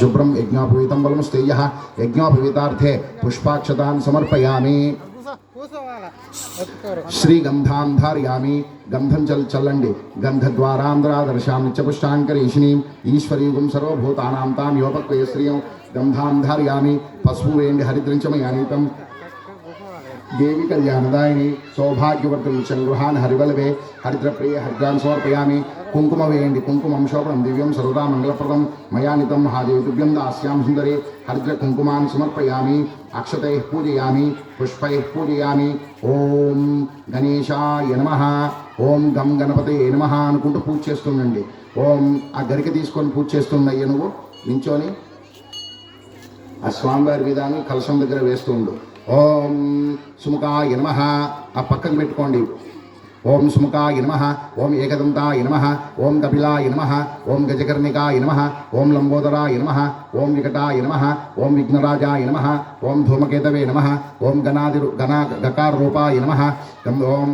శుభ్రం యజ్ఞోపవీతం బలం స్థేయ యజ్ఞోపవీతార్థే పుష్పాక్షతాన్ సమర్పయామి. కూసో కూసోవాలా ధారయామి. గంధం చల్ చల్లండి. గంధద్వారాంధ్రాదర్శాం నిత్యపుష్టాంకరీషిణీం ఈశ్వరీగుం సర్వభూతానాం తాం యోపక్వయ శ్రియం. గంధాం ధారయామి. పశువు వేండి హరిద్రించమయానీతం. దేవి కళ్యాణదాయిని సౌభాగ్యవర్ధని చంద్రహాన్ హరివలవే హరిద్రప్రియ హరిద్రాన్ సమర్పయామి కుంకుమ వేయండి కుంకుమం శోభనం దివ్యం సర్వదా మంగళప్రదం మయానితం మహాదేవి తుభ్యం దాస్యాం సుందరే హరిద్ర కుంకుమాన్ సమర్పయామి అక్షతై పూజయామి పుష్పై పూజయామి ఓం గణేశాయ నమ ఓం గం గణపతే నమ అనుకుంటూ పూజ చేస్తుండండి. ఓం ఆ గరిక తీసుకొని పూజ చేస్తుండయ్య నువ్వు? నించోని. ఆ స్వామివారి విధానం కలశం దగ్గర వేస్తుండు. ఓం సుముఖాయ నమ. ఆ పక్కకు పెట్టుకోండి. ఓం సుముఖాయ నమ. ఓం ఏకదంతాయ నమ. ఓం కపిలాయ నమ. ఓం గజకర్ణికాయ నమ. ఓం లంబోదరాయ నమ. ఓం వికటాయ నమ. ఓం విఘ్నరాజాయ నమ. ఓం ధూమకేతవే నమ. ఓం గణాది గణా గకార రూపాయ నమ ఓం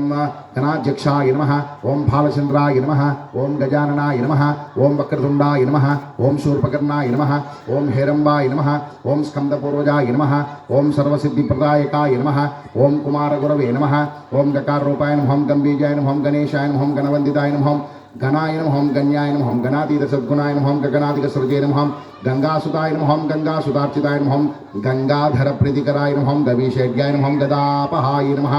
గణాధ్యక్షాయ నమ ఓం భాలచంద్రాయ నమ ఓం గజాననాయ నమ ఓం వక్రతుండాయ నమ ఓం శూర్పకర్ణాయ నమ ఓం హేరంబాయ నమ ఓం స్కందపూర్వజాయ నమ ఓం సర్వసిద్ధిప్రదాయకాయ నమ ఓం కుమారగురవే నమ ఓం గకారూపాయ నమ గంభీజాయ నమ గణేశాయ నమ గణవందితాయ నమ గణాయ నమః గణ్యాయ నమః గణాతీత సద్గుణాయ నమః గగనాదిక సృజే నమః గంగాసుతాయ నమః గంగాసుతార్చితాయ నమః గంగాధర ప్రీతికరాయ నమః గవీషేడ్యాయ నమః గదాపహాయ నమః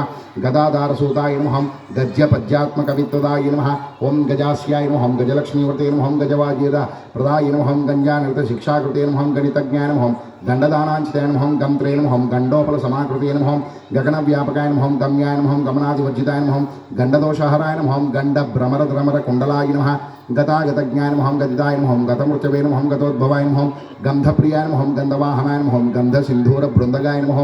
గదాధారసూతాయ నమః గద్యపద్యాత్మకవిత్వదాయ నమ ఓం గజాస్యాయ నమః గజలక్ష్మీవర్తే నమః గజవాజీర ప్రదాయ నమః గంజానృత శిక్షాకృతే నమః గణితజ్ఞాయ నమః దండదానాంచితాయ నమః గంత్రే నమః గండోపల సమాకృతే గగన గగనవ్యాపకాయ నమః గమ్యాయ నమః గమనాదివర్జితాయ నమః గండదోషహరాయ నమః గండ భ్రమర ద్రమర కుండలాయ నమః గతాగతజ్ఞాయ నమః గదితాయ నమః గతమృతవే నమః గతోద్భవాయ నమః గంధప్రియాయ నమః గంధవాహనాయ నమః గంధ సింధూర బృందగాయ నమః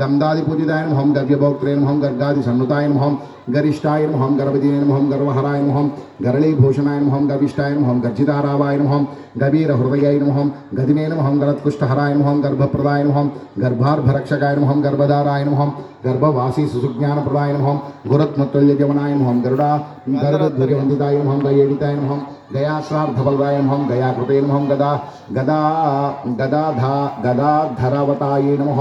గంధాది పూజితాయ నమః గవ్యభోక్త్రే నమః గర్గాది సన్నుతాయ నమః గరిష్టాయ నమః గర్వదీయ నమః గర్వహరాయ నమః గరళీభూషణాయ నమః గవిష్టాయ నమః గయాశ్రార్థబలదాయ నమః గయాకృతే నమః గదా గదా గదాధా గదాధరవతాయ నమః